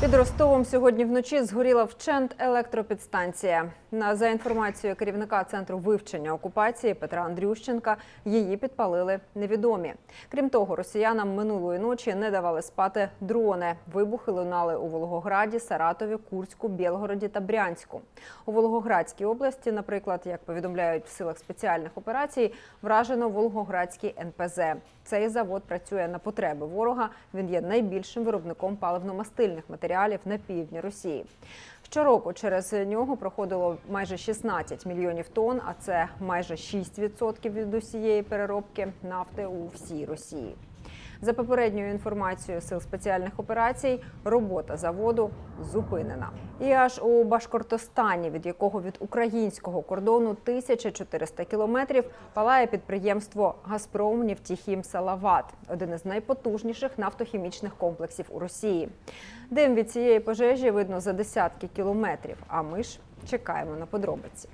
Під Ростовом сьогодні вночі згоріла вчент електропідстанція. За інформацією керівника центру вивчення окупації Петра Андрющенка, її підпалили невідомі. Крім того, росіянам минулої ночі не давали спати дрони. Вибухи лунали у Волгограді, Саратові, Курську, Білгороді та Брянську. У Волгоградській області, наприклад, як повідомляють в силах спеціальних операцій, вражено Волгоградський НПЗ. Цей завод працює на потреби ворога. Він є найбільшим виробником паливно-мастильних матеріалів на півдні Росії. Щороку через нього проходило майже 16 мільйонів тонн, а це майже 6% від усієї переробки нафти у всій Росії. За попередньою інформацією сил спеціальних операцій, робота заводу зупинена. І аж у Башкортостані, від якого від українського кордону 1400 кілометрів, палає підприємство Газпром Нефтіхім Салават, один із найпотужніших нафтохімічних комплексів у Росії. Дим від цієї пожежі видно за десятки кілометрів. А ми ж чекаємо на подробиці.